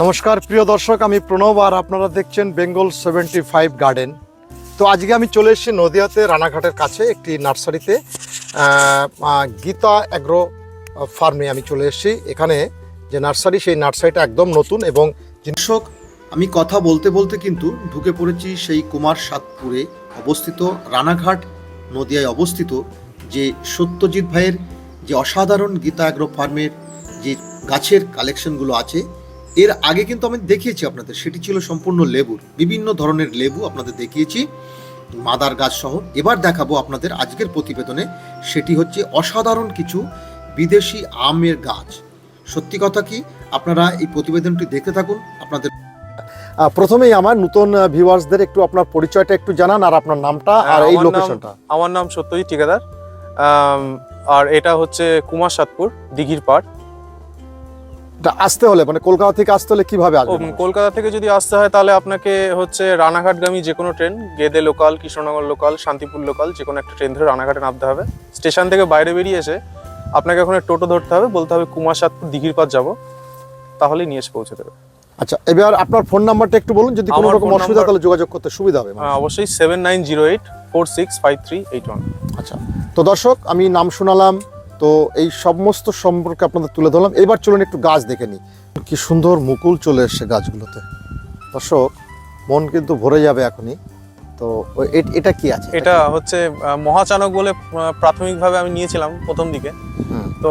নমস্কার, প্রিয় দর্শক, আমি প্রণব আর আপনারা দেখছেন বেঙ্গল সেভেন্টি ফাইভ গার্ডেন। তো আজকে আমি চলে এসেছি নদিয়াতে, রানাঘাটের কাছে, একটি নার্সারিতে। গীতা অ্যাগ্রো ফার্মে আমি চলে এসেছি। এখানে যে নার্সারি, সেই নার্সারিটা একদম নতুন এবং দর্শক, আমি কথা বলতে বলতে কিন্তু ঢুকে পড়েছি সেই কুমার সাতপুরে অবস্থিত রানাঘাট, নদিয়ায় অবস্থিত যে সত্যজিৎ ভাইয়ের যে অসাধারণ গীতা অ্যাগ্রো ফার্মের যে গাছের কালেকশনগুলো আছে এর আগে কিন্তু আমি দেখিয়েছি আপনাদের সেটি ছিল সম্পূর্ণ লেবুর বিভিন্ন ধরনের লেবু আপনাদের দেখিয়েছি মাদার গাছ সহ। এবার দেখাবো আপনাদের আজকের প্রতিবেদনে সেটি হচ্ছে অসাধারণ কিছু বিদেশি আমের গাছ। সত্যি কথা কি? আপনারা এই প্রতিবেদনটি দেখতে থাকুন আপনাদের প্রথমেই আমার নতুন ভিউয়ার্সদের একটু আপনার পরিচয়টা একটু জানান আর আপনার নামটা আর এই লোকেশনটা আমার নাম সত্যজিৎ ঠিকাদার। আর এটা হচ্ছে কুমার সাতপুর দিঘির পাড়। আসতে হলে মানে কলকাতা থেকে আসতে হলে কীভাবে আসবে কলকাতা থেকে যদি আসতে হয় তাহলে আপনাকে হচ্ছে রানাঘাটগামী যে কোনো train Gede local Krishnanagar local Shantipur local যে কোনো একটা ট্রেন ধরে রানাঘাটে নামতে হবে। স্টেশন থেকে বাইরে বেরিয়ে এসে আপনাকে ওখানে টোটো ধরতে হবে বলতে হবে কুমার সাতপুর দিঘির পাড় যাব তাহলেই নিয়ে এসে পৌঁছে দেবে। আচ্ছা এবার আপনার ফোন নাম্বারটা একটু বলুন যদি কোনো রকম অসুবিধা তাহলে যোগাযোগ করতে সুবিধা হবে মানুষের। অবশ্যই seven nine zero eight four six five three eight one আচ্ছা তো দর্শক আমি নাম শোনালাম তো এই সমস্ত সম্পর্কে আপনাদের তুলে ধরলাম। এবার চলুন একটু গাছ দেখে নিই। কি সুন্দর মুকুল চলে এসছে গাছগুলোতে। দর্শক মন কিন্তু ভরে যাবে এখনই। তো এটা কি আছে? এটা হচ্ছে মহাচানক বলে প্রাথমিকভাবে আমি নিয়েছিলাম প্রথম দিকে। তো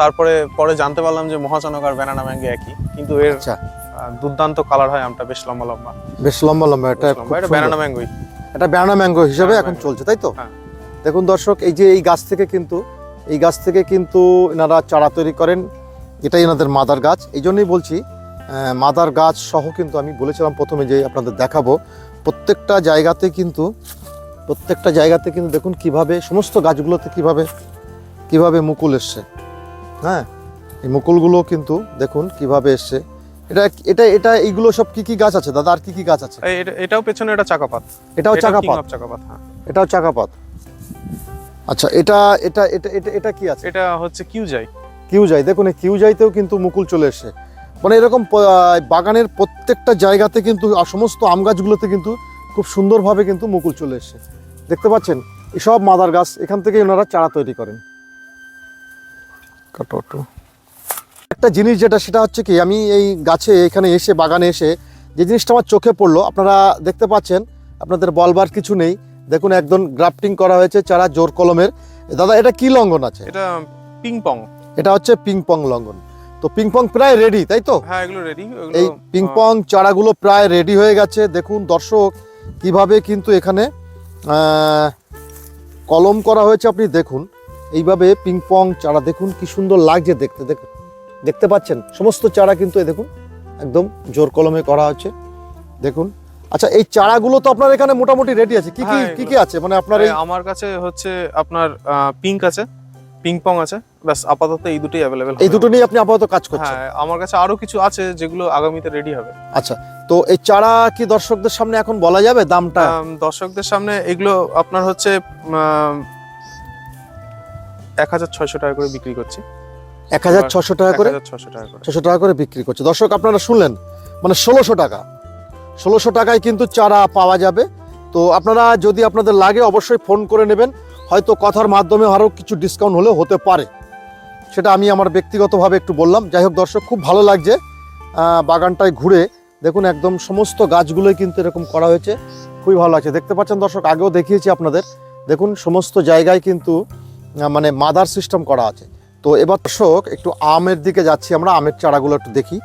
তারপরে পরে জানতে পারলাম যে মহাচানক আর ব্যানানা ম্যাঙ্গো একই। কিন্তু এর আচ্ছা। দুর্দান্ত কালার হয় আমটা বেশ লম্বা লম্বা। বেশ লম্বা লম্বা এটা। এটা ব্যানানা ম্যাঙ্গোই। এটা ব্যানানা ম্যাঙ্গো হিসেবে এখন চলছে তাই তো? হ্যাঁ। দেখুন দর্শক এই যে এই গাছ থেকে কিন্তু এই গাছ থেকে কিন্তু এনারা চারা তৈরি করেন। এটাই এনাদের মাদার গাছ। এই জন্যই বলছি মাদার গাছ সহ কিন্তু আমি বলেছিলাম প্রথমে যে আপনাদের দেখাবো। প্রত্যেকটা জায়গাতে কিন্তু প্রত্যেকটা জায়গাতে কিন্তু দেখুন কীভাবে সমস্ত গাছগুলোতে কীভাবে কীভাবে মুকুল এসছে। হ্যাঁ এই মুকুলগুলো কিন্তু দেখুন কীভাবে এসছে। এটা এটা এটা এইগুলো সব কি কি গাছ আছে? দাদা আর কি কি গাছ আছে? এটা- এটাও পেছনে এটা চাকাপাত। এটাও এটাও চাকাপাত। চাকাপাত হ্যাঁ। এটাও চাকাপাত। আচ্ছা এটা এটা এটা এটা এটা কি আছে? এটা হচ্ছে কিউ যাই কিউ যাই দেখুন এই কিউ যাইতেও কিন্তু মুকুল চলে এসে মানে এরকম বাগানের প্রত্যেকটা জায়গাতে কিন্তু সমস্ত আম গাছগুলোতে কিন্তু খুব সুন্দরভাবে কিন্তু মুকুল চলে এসে দেখতে পাচ্ছেন? এসব মাদার গাছ এখান থেকে ওনারা চারা তৈরি করেন। কাটো। একটা জিনিস যেটা সেটা হচ্ছে কি আমি এই গাছে এখানে এসে বাগানে এসে যে জিনিসটা আমার চোখে পড়ল আপনারা দেখতে পাচ্ছেন আপনাদের বলবার কিছু নেই। দেখুন একদম গ্রাফটিং করা হয়েছে চারা জোর কলমের। দাদা এটা কি লঙ্ঘন আছে? এটা পিং পং এটা হচ্ছে পিং পং লঙ্ঘন তো পিং পং প্রায় রেডি তাই তো? হ্যাঁ এগুলো রেডি এই পিং পং চারাগুলো প্রায় রেডি হয়ে গেছে। দেখুন দর্শক কীভাবে কিন্তু এখানে কলম করা হয়েছে আপনি দেখুন। এইভাবে পিং পং চারা দেখুন কি সুন্দর লাগছে দেখতে দেখুন দেখতে পাচ্ছেন? সমস্ত চারা কিন্তু এই দেখুন একদম জোর কলমে করা হচ্ছে। দেখুন আচ্ছা এই চারাগুলো তো আপনার এখানে মোটামুটি রেডি আছে। কি কি হ্যাঁ, কি কি আছে? মানে আপনার এই আমার কাছে হচ্ছে আপনার পিঙ্ক আছে পিং পং আছে ব্যাস আপাতত এই দুটোই অ্যাভেলেবেল এই দুটো নিয়ে আপনি আপাতত কাজ করছেন? হ্যাঁ আমার কাছে আরও কিছু আছে যেগুলো আগামীতে রেডি হবে। আচ্ছা তো এই চারা কি দর্শকদের সামনে এখন বলা যাবে দামটা? দর্শকদের সামনে এগুলো আপনার হচ্ছে এক হাজার ছয়শো টাকা করে বিক্রি করছি। এক হাজার ছশো টাকা করে? ছশো টাকা করে। ছশো টাকা করে বিক্রি করছে। দর্শক আপনারা শুনলেন মানে ষোলোশো টাকা। ষোলোশো টাকায় কিন্তু চারা পাওয়া যাবে। তো আপনারা যদি আপনাদের লাগে অবশ্যই ফোন করে নেবেন। হয়তো কথার মাধ্যমে আরও কিছু ডিসকাউন্ট হলেও হতে পারে। সেটা আমি আমার ব্যক্তিগতভাবে একটু বললাম। যাই হোক দর্শক খুব ভালো লাগছে বাগানটায় ঘুরে। দেখুন একদম সমস্ত গাছগুলোই কিন্তু এরকম করা হয়েছে। খুবই ভালো লাগছে। দেখতে পাচ্ছেন দর্শক আগেও দেখিয়েছি আপনাদের। দেখুন সমস্ত জায়গায় কিন্তু মানে মাদার সিস্টেম করা আছে। তো এবার দর্শক একটু আমের দিকে যাচ্ছি আমরা। আমের চারাগুলো একটু দেখি।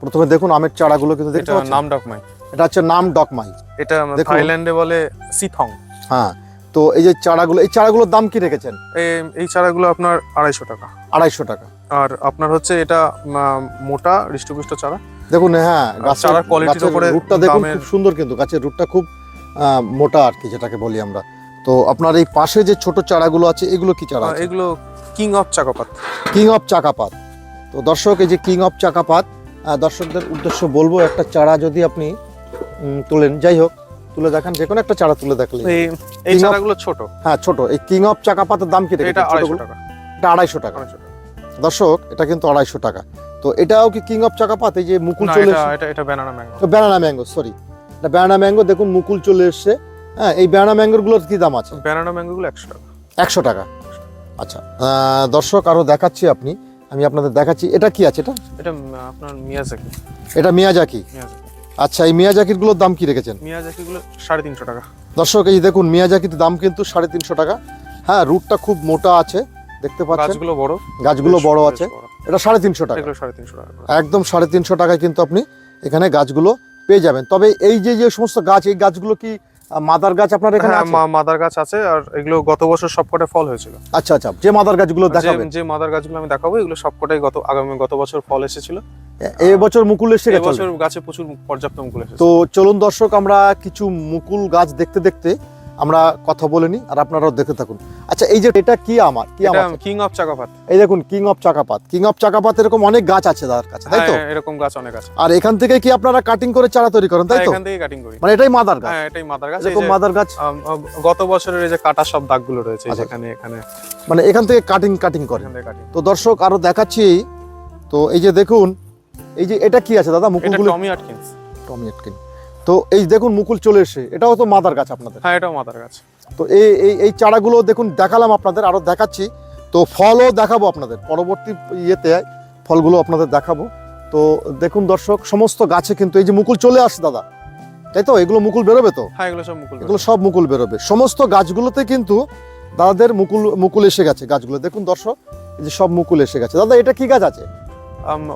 প্রথমে দেখুন আমের চারাগুলো কিন্তু দেখতে নাম ডকমাই এটা হচ্ছে নাম ডকমাই এটা। থাইল্যান্ডে বলে সিথং। হ্যাঁ তো এই যে চারাগুলো এই চারাগুলোর দাম কি রেখেছেন? এই- এই চারাগুলো আপনার আড়াইশো টাকা। আড়াইশো টাকা। আর আপনার হচ্ছে এটা মোটা হৃষ্টপুষ্ট চারা। দেখুন হ্যাঁ চারার quality-র উপরে রুটটা দেখুন খুব সুন্দর কিন্তু গাছের রুটটা খুব মোটা আর কি যেটাকে বলি আমরা। তো আপনার এই পাশে যে ছোট চারাগুলো আছে এগুলো কি চারা এগুলো king of Chakapat. King of Chakapat. তো দর্শক এই যে কিং অফ চাকাপাত দর্শকদের উদ্দেশ্য বলব একটা চারা যদি আপনি তোলেন। যাই হোক তুলে দেখান যে কোনো একটা চারা তুলে দেখলে এই এই চারাগুলো ছোট। হ্যাঁ ছোট। এই কিং অফ চাকাপাতের দাম কি এটা এটা আড়াইশো টাকা। দর্শক এটা কিন্তু আড়াইশো টাকা। তো এটাও কি কিং অফ চাকাপাত এই যে মুকুল চলে এটা এটা এটা ব্যানানা ম্যাঙ্গো তো ব্যানানা ম্যাঙ্গো সরি এটা ব্যানানা ম্যাঙ্গো দেখুন মুকুল চলে এসছে। হ্যাঁ এই ব্যানানা ম্যাঙ্গোরগুলোর কি দাম আছে? ব্যানানা ম্যাঙ্গোগুলো একশো টাকা। একশো টাকা। আচ্ছা দর্শক আরও দেখাচ্ছি আপনি। আমি আপনাদের দেখাচ্ছি। এটা কি আছে? এটা? এটা আপনার মিয়াজাকি। এটা মিয়াজাকি। মিয়াজাকি। আচ্ছা এই মিয়াজাকিরগুলোর দাম কি রেখেছেন? মিয়া মিয়াজাকিগুলো সাড়ে তিনশো টাকা। দর্শক এই দেখুন মিয়া মিয়াজাকির দাম কিন্তু সাড়ে তিনশো টাকা। হ্যাঁ রুটটা খুব মোটা আছে দেখতে পাচ্ছেন? গাছগুলো বড়। গাছগুলো বড় আছে। এটা সাড়ে তিনশো টাকা। সাড়ে তিনশো টাকা একদম সাড়ে তিনশো টাকায় কিন্তু আপনি এখানে গাছগুলো পেয়ে যাবেন। তবে এই যে যে সমস্ত গাছ এই গাছগুলো কি মাদার গাছ আপনার এখানে হ্যাঁ মাদার গাছ আছে আর এগুলো গত বছর সবকটা ফল হয়েছিল। আচ্ছা আচ্ছা যে মাদার গাছগুলো দেখাবেন। যে মাদার গাছগুলো আমি দেখাবো এগুলো সবকটাই গত আগামী গত বছর ফল এসেছিল। এই বছর মুকুল এসে গেছে? এবছর গাছে প্রচুর পর্যাপ্ত মুকুল এসেছে। তো চলুন দর্শক আমরা কিছু মুকুল গাছ দেখতে দেখতে আমরা কথা বলে নিই আর আপনারাও দেখতে থাকুন। আচ্ছা এই যে এটা কি আমার? কি আমার কিং অফ চাকাপাত। এই দেখুন king of Chakapat. King of Chakapat এরকম অনেক গাছ আছে তার কাছে তাই তো? হ্যাঁ, এরকম গাছ অনেক আছে। আর এখান থেকে কি আপনারা কাটিং করে চারা তৈরি করেন তাই হ্যাঁ, তো? এখান থেকে কাটিং করি। মানে এটাই মাদার গাছ? হ্যাঁ এটাই মাদার গাছ। এরকম মাদার গাছ? গত বছরের এই যে কাটা সব দাগগুলো রয়েছে এই আচ্ছা। এখানে এখানে। মানে এখান থেকে কাটিং কাটিং এখান কাটিং তো দর্শক আরও দেখাচ্ছি। তো এই যে দেখুন এই যে এটা কি আছে দাদা? এটা মুকুলগুলো টমি আটকিন্স টমি আটকিন তো এই দেখুন মুকুল চলে এসে এটাও তো মাদার গাছ আপনাদের। হ্যাঁ এটাও মাদার গাছ। তো এই এই এই চারাগুলো দেখুন দেখালাম আপনাদের আরও দেখাচ্ছি। তো ফলও দেখাবো আপনাদের পরবর্তী ইয়েতে ফলগুলো আপনাদের দেখাবো। তো দেখুন দর্শক সমস্ত গাছে কিন্তু এই যে মুকুল চলে আসছে দাদা। তাই তো? এগুলো মুকুল বেরোবে তো? হ্যাঁ এগুলো সব মুকুল এগুলো সব মুকুল বেরোবে। সমস্ত গাছগুলোতে কিন্তু দাদাদের মুকুল মুকুল এসে গেছে গাছগুলো। দেখুন দর্শক এই যে সব মুকুল এসে গেছে। দাদা এটা কি গাছ আছে?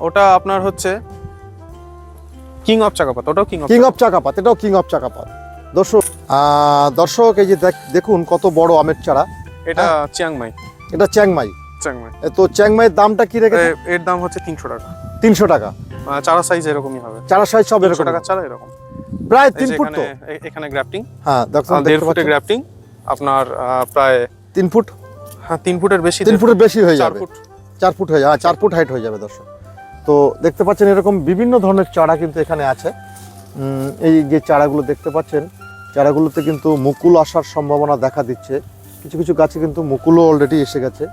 ওটা আপনার হচ্ছে কিং অফ চাকাপাত ওটাও king of king of Chakapat এটাও কিং অফ চাকাপাত দর্শক দর্শক এই যে দেখ- দেখুন কত বড় আমের চারা। এটা চিয়াংমাই এটা চ্যাংমাই চিয়াংমাই তো চ্যাংমাইয়ের দামটা কি রেখেছে এ- এর দাম হচ্ছে তিনশো টাকা। তিনশো টাকা। চারা সাইজ এরকমই হবে। চারা সাইজ সব এরকম টাকা চারা এরকম। প্রায় তিন ফুট তো। এখানে গ্রাফটিং হ্যাঁ দেখুন দেড় ফুটে। গ্রাফটিং আপনার প্রায় তিন ফুট? হ্যাঁ তিন ফুটের বেশি তিন ফুটের বেশি হয়ে যাবে। ফুট। চার ফুট হয়ে যাবে হ্যাঁ, চার ফুট হাইট হয়ে যাবে দর্শক। তো দেখতে পাচ্ছেন এরকম বিভিন্ন ধরনের চারা কিন্তু এখানে আছে। এই যে চারাগুলো দেখতে পাচ্ছেন চারাগুলোতে কিন্তু মুকুল আসার সম্ভাবনা দেখা দিচ্ছে। কিছু কিছু গাছে কিন্তু মুকুলও অলরেডি এসে গেছে।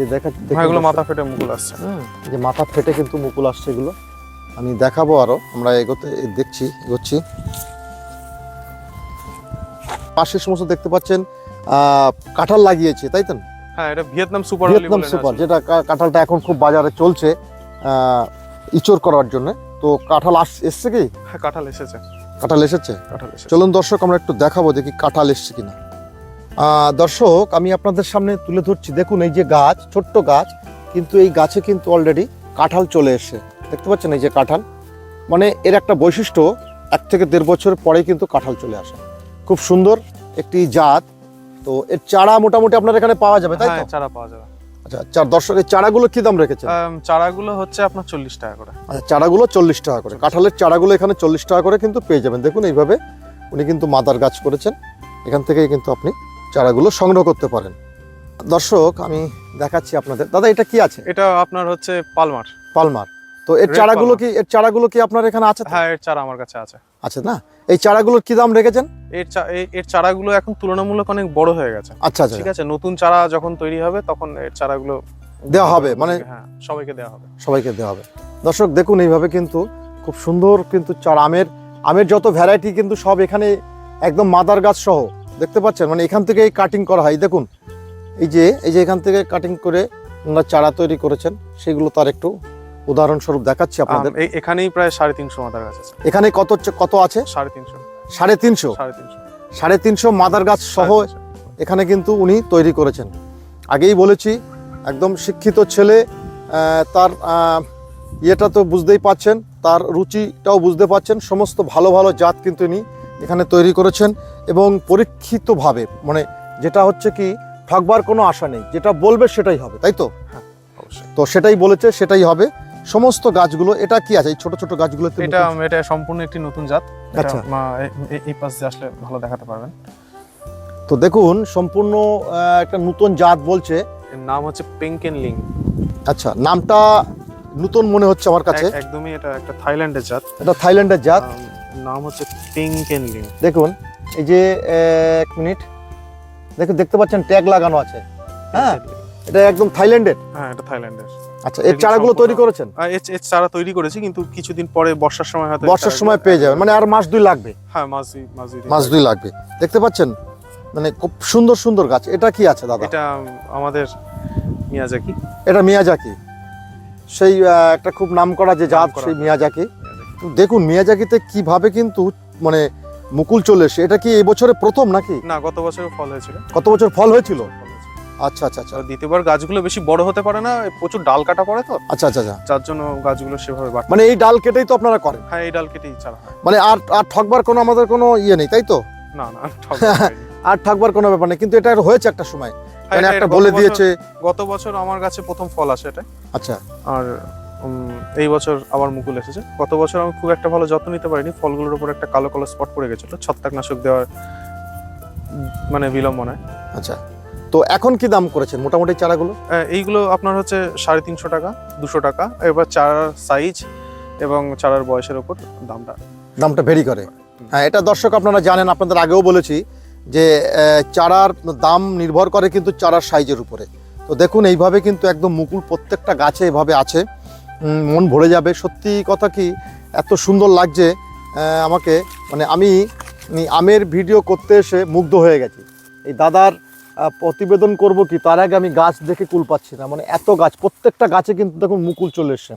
এই দেখা এগুলো মাথা ফেটে মুকুল আসছে। যে মাথা ফেটে কিন্তু মুকুল আসছে এগুলো। আমি দেখাবো আরও আমরা এগোতে দেখছি এগোচ্ছি। পাশে সমস্ত দেখতে পাচ্ছেন আহ, কাঁঠাল লাগিয়েছে তাই তো? হ্যাঁ এটা ভিয়েতনাম সুপার ভিয়েতনাম সুপার যেটা কাঁঠালটা এখন খুব বাজারে চলছে। ইচোর করার জন্য। তো কাঁঠাল আস এসছে কি? হ্যাঁ কাঁঠাল এসেছে। কাঁঠাল এসেছে? কাঁঠাল এসেছে। চলুন দর্শক আমরা একটু দেখাবো দেখি কাঁঠাল এসছে কিনা। দর্শক আমি আপনাদের সামনে তুলে ধরছি। দেখুন এই যে গাছ ছোট্ট গাছ কিন্তু এই গাছে কিন্তু অলরেডি কাঁঠাল চলে এসছে। দেখতে পাচ্ছেন এই যে কাঁঠাল? মানে এর একটা বৈশিষ্ট্য এক থেকে দেড় বছর পরেই কিন্তু কাঁঠাল চলে আসে। খুব সুন্দর একটি জাত। তো এর চারা মোটামুটি আপনার এখানে পাওয়া যাবে তাই হ্যাঁ চারা পাওয়া যাবে। আচ্ছা চার চারাগুলো কি দাম রেখেছেন? চারাগুলো হচ্ছে আপনার চল্লিশ টাকা করে। আচ্ছা চারাগুলো চল্লিশ টাকা করে। কাঁঠালের চারাগুলো এখানে চল্লিশ টাকা করে কিন্তু পেয়ে যাবেন। দেখুন এইভাবে উনি কিন্তু মাদার গাছ করেছেন। এখান থেকেই কিন্তু আপনি চারাগুলো সংগ্রহ করতে পারেন। দর্শক আমি দেখাচ্ছি আপনাদের। দাদা এটা কি আছে? এটা আপনার হচ্ছে পালমার। পালমার। তো এর চারাগুলো কি এর চারাগুলো কি আপনার এখানে আছে হ্যাঁ এর চারা আমার কাছে আছে। আছে না? এই চারাগুলোর কি দাম রেখেছেন? এর এর চারাগুলো এখন তুলনামূলক অনেক বড় হয়ে গেছে। আচ্ছা আচ্ছা। ঠিক আছে নতুন চারা যখন তৈরি হবে তখন এর চারাগুলো দেওয়া হবে, মানে- হ্যাঁ সবাইকে দেওয়া হবে। সবাইকে দেওয়া হবে। দর্শক দেখুন এইভাবে কিন্তু খুব সুন্দর কিন্তু চারা আমের আমের যত ভ্যারাইটি কিন্তু সব এখানে একদম মাদার গাছ সহ দেখতে পাচ্ছেন? মানে এখান থেকেই কাটিং করা হয়। দেখুন এই যে এই যে এখান থেকে কাটিং করে ওনারা চারা তৈরি করেছেন সেগুলো তার একটু উদাহরণস্বরূপ দেখাচ্ছি আপনাদের। এখানেই প্রায় সাড়ে তিনশো মাদার গাছ আছে। এখানে কত হচ্ছে- কত আছে? সাড়ে তিনশো। সাড়ে তিনশো? সাড়ে তিনশো। সাড়ে তিনশো মাদার গাছ সহ এখানে কিন্তু উনি তৈরি করেছেন। আগেই বলেছি একদম শিক্ষিত ছেলে তার ইয়েটা তো বুঝতেই পাচ্ছেন তার রুচিটাও বুঝতে পাচ্ছেন সমস্ত ভালো ভালো জাত কিন্তু ইনি এখানে তৈরি করেছেন এবং পরীক্ষিতভাবে মানে যেটা হচ্ছে কি ঠকবার কোনো আশা নেই যেটা বলবে সেটাই হবে তাই তো? অবশ্যই। তো সেটাই বলেছে সেটাই হবে। সমস্ত গাছগুলো এটা কি আছে? এই ছোট ছোট গাছগুলোতে এটা এটা সম্পূর্ণ একটি নতুন জাত। আচ্ছা। এই পাশ দিয়ে আসলে ভালো দেখাতে পারবেন। তো দেখুন সম্পূর্ণ একটা নতুন জাত বলছে। এর নাম হচ্ছে পেঙ্কেন লিং আচ্ছা নামটা নতুন মনে হচ্ছে আমার কাছে। একদমই এটা একটা থাইল্যান্ডের জাত। এটা থাইল্যান্ডের জাত। নাম হচ্ছে পেঙ্কেন লিং দেখুন এই যে এক মিনিট। দেখুন দেখতে পাচ্ছেন ট্যাগ লাগানো আছে। হ্যাঁ? এটা একদম থাইল্যান্ডের। হ্যাঁ এটা থাইল্যান্ডের। আচ্ছা এর চারাগুলো তৈরি করেছেন? এর চারা তৈরি করেছি কিন্তু কিছুদিন পরে বর্ষার সময় হয়তো বর্ষার সময় পেয়ে যাবেন। মানে আর মাস দুই লাগবে? হ্যাঁ দুই দুই মাস দুই লাগবে। দেখতে পাচ্ছেন? মানে খুব সুন্দর সুন্দর গাছ। এটা কি আছে দাদা? এটা আমাদের মিয়াজাকি। এটা মিয়াজাকি। সেই একটা খুব নামকরা যে জাত সেই মিয়াজাকি। দেখুন মিয়াজাকিতে কীভাবে কিন্তু মানে মুকুল চলে এসে এটা কি এই বছরে প্রথম নাকি? না গত বছরে ফল হয়েছিল। কত বছর ফল হয়েছিল। আচ্ছা আচ্ছা আচ্ছা। দ্বিতীয়বার গাছগুলো বেশি বড় হতে পারে না প্রচুর ডাল কাটা পড়ে তো। আচ্ছা আচ্ছা আচ্ছা। যার জন্য গাছগুলো সেভাবে বাড়ে মানে এই ডাল কেটেই তো আপনারা করেন? হ্যাঁ এই ডাল কেটেই হয়। মানে আর আর ঠকবার কোনো আমাদের কোনো ইয়ে নেই তাই তো? না না আর ঠকবার কোনো ব্যাপার নেই কিন্তু এটা হয়েছে একটা সময়। হ্যাঁ, মানে একটা বলে দিয়েছে। গত বছর আমার কাছে প্রথম ফল আসে এটা। আচ্ছা। আর এই বছর আবার মুকুল এসেছে। গত বছর আমি খুব একটা ভালো যত্ন নিতে পারিনি ফলগুলোর উপর একটা কালো কালো স্পট পড়ে গেছিল ছত্রাকনাশক দেওয়ার মানে বিলম্বনায় আচ্ছা। তো এখন কি দাম করেছেন মোটামুটি চারাগুলো? এইগুলো আপনার হচ্ছে সাড়ে তিনশো টাকা দুশো টাকা। এবার চারার সাইজ এবং চারার বয়সের উপর দামটা। দামটা ভেরি করে। হ্যাঁ এটা দর্শক আপনারা জানেন আপনাদের আগেও বলেছি যে চারার দাম নির্ভর করে কিন্তু চারার সাইজের উপরে। তো দেখুন এইভাবে কিন্তু একদম মুকুল প্রত্যেকটা গাছে এভাবে আছে। মন ভরে যাবে। সত্যি কথা কি এত সুন্দর লাগছে আমাকে। মানে আমি আমের ভিডিও করতে এসে মুগ্ধ হয়ে গেছি। এই দাদার প্রতিবেদন করব কি? তার আগে আমি গাছ দেখে কুল পাচ্ছি না। মানে এত গাছ প্রত্যেকটা গাছে কিন্তু দেখুন মুকুল চলে এসছে।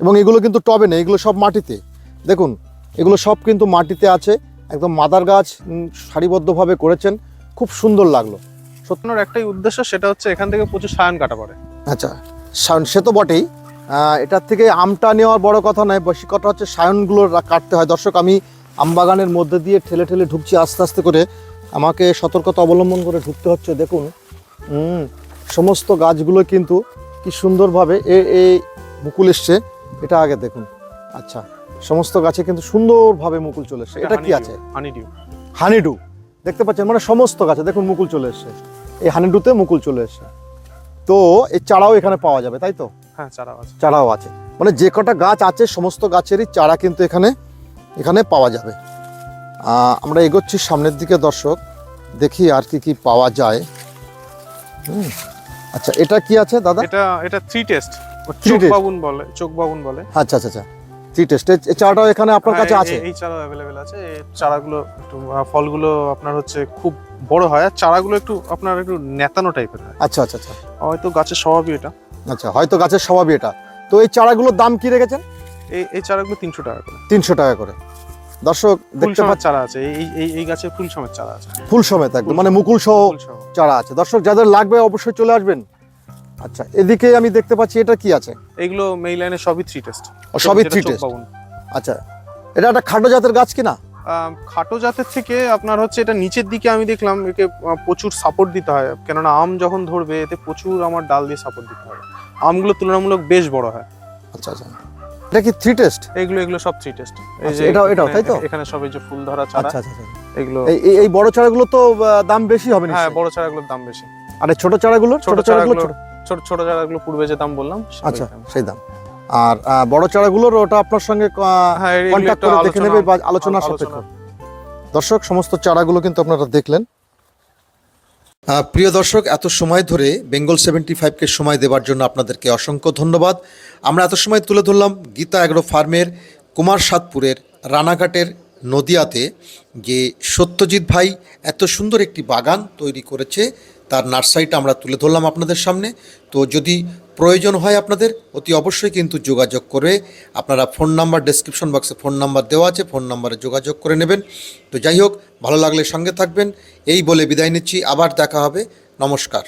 এবং এগুলো কিন্তু টবে নেই এগুলো সব মাটিতে। দেখুন এগুলো সব কিন্তু মাটিতে আছে। একদম মাদার গাছ সারিবদ্ধভাবে করেছেন। খুব সুন্দর লাগল। সত্যানোর একটাই উদ্দেশ্য সেটা হচ্ছে এখান থেকে প্রচুর সায়ন কাটা পড়ে। আচ্ছা সায়ন সে তো বটেই। এটার থেকে আমটা নেওয়ার বড় কথা নয় বেশি কথা হচ্ছে সায়নগুলো কাটতে হয়। দর্শক আমি আমবাগানের মধ্যে দিয়ে ঠেলে ঠেলে ঢুকছি আস্তে আস্তে করে। আমাকে সতর্কতা অবলম্বন করে ঢুকতে হচ্ছে দেখুন। সমস্ত গাছগুলো কিন্তু কি সুন্দরভাবে এ এই মুকুল এসছে এটা আগে দেখুন। আচ্ছা সমস্ত গাছে কিন্তু সুন্দরভাবে মুকুল চলে এসছে। এটা কি আছে? হানি ডিউ হানিডু দেখতে পাচ্ছেন? মানে সমস্ত গাছে দেখুন মুকুল চলে এসছে। এই হানিডুতে মুকুল চলে এসছে। তো এই চারাও এখানে পাওয়া যাবে তাই তো? হ্যাঁ চারা আছে। চারাও আছে। মানে যে কটা গাছ আছে সমস্ত গাছেরই চারা কিন্তু এখানে এখানে পাওয়া যাবে। আমরা এগোচ্ছি সামনের দিকে দর্শক। দেখি আর কি কি পাওয়া যায়। হুম। আচ্ছা এটা কি আছে দাদা? এটা এটা থ্রি টেস্ট চোখ? বাবুন বলে চোখ বাবুন বলে। আচ্ছা আচ্ছা আচ্ছা। থ্রি টেস্ট এই চারাটাও এখানে আপনার হ্যাঁ, কাছে আছে? এই চারা অ্যাভেলেবেল আছে। এই চারাগুলো একটু ফলগুলো আপনার হচ্ছে খুব বড় হয় আর চারাগুলো একটু আপনার একটু নেতানো টাইপের হয়। আচ্ছা আচ্ছা আচ্ছা। হয়তো গাছের স্বভাবই এটা। আচ্ছা হয়তো গাছের স্বভাবই এটা। তো এই চারাগুলোর দাম কি রেখেছেন? এই এই চারাগুলো তিনশো টাকা করে। তিনশো টাকা করে। দর্শক দেখতে পাচ্ছেন চারা আছে এই এই এই গাছে ফুল সমেত চারা আছে। ফুল সমেত একদম মানে মুকুল সহ চারা আছে। দর্শক যাদের লাগবে অবশ্যই চলে আসবেন। আচ্ছা এদিকে আমি দেখতে পাচ্ছি এটা কি আছে? এইগুলো মেই লাইনে সবই থ্রি টেস্ট ও, সবই three test? আচ্ছা এটা একটা খাটো জাতের গাছ কিনা? খাটো জাতের থেকে আপনার হচ্ছে এটা নিচের দিকে আমি দেখলাম একে প্রচুর সাপোর্ট দিতে হয়। কেননা আম যখন ধরবে এতে প্রচুর আমার ডাল দিয়ে সাপোর্ট দিতে হয় আমগুলো তুলনামূলক বেশ বড় হয়। আচ্ছা আচ্ছা। এটা কি থ্রি টেস্ট এগুলো এগুলো সব থ্রি টেস্ট আচ্ছা, এটাও- এটাও, তাই তো? এখানে সব এই যে ফুল ধরা চারা আচ্ছা আচ্ছা আচ্ছা। এগুলো এই এই- বড় চারাগুলো তো দাম বেশি হবে হ্যাঁ বড় চারাগুলোর দাম বেশি। আর ছোট চারাগুলো ছোট ছোট চারাগুলো ছোট? ছোট চারাগুলো পূর্বে যে দাম বললাম আচ্ছা সেই দাম। আর বড় চারাগুলোর ওটা আপনার সঙ্গে হ্যাঁ কন্ট্যাক্ট করে দেখে নেবে বা আলোচনা আলোচনা- সাপেক্ষ। দর্শক সমস্ত চারাগুলো কিন্তু আপনারা দেখলেন। প্রিয় দর্শক, এত সময় ধরে বেঙ্গল সেভেন্টি ফাইভকে সময় দেবার জন্য আপনাদেরকে অসংখ্য ধন্যবাদ। আমরা এত সময় তুলে ধরলাম গীতা অ্যাগ্রো ফার্মের কুমার সাতপুরের রানাঘাটের নদিয়াতে, যে সত্যজিৎ ভাই এত সুন্দর একটি বাগান তৈরি করেছে। তার নার্সারিটা আমরা তুলে ধরলাম আপনাদের সামনে। তো যদি প্রয়োজন হয় আপনাদের, অতি অবশ্যই কিন্তু যোগাযোগ করে আপনারা ফোন নাম্বার ডেসক্রিপশন বক্সে ফোন নাম্বার দেওয়া আছে, ফোন নাম্বারে যোগাযোগ করে নেবেন। তো যাই হোক, ভালো লাগলে সঙ্গে থাকবেন। এই বলে বিদায় নিচ্ছি, আবার দেখা হবে। নমস্কার।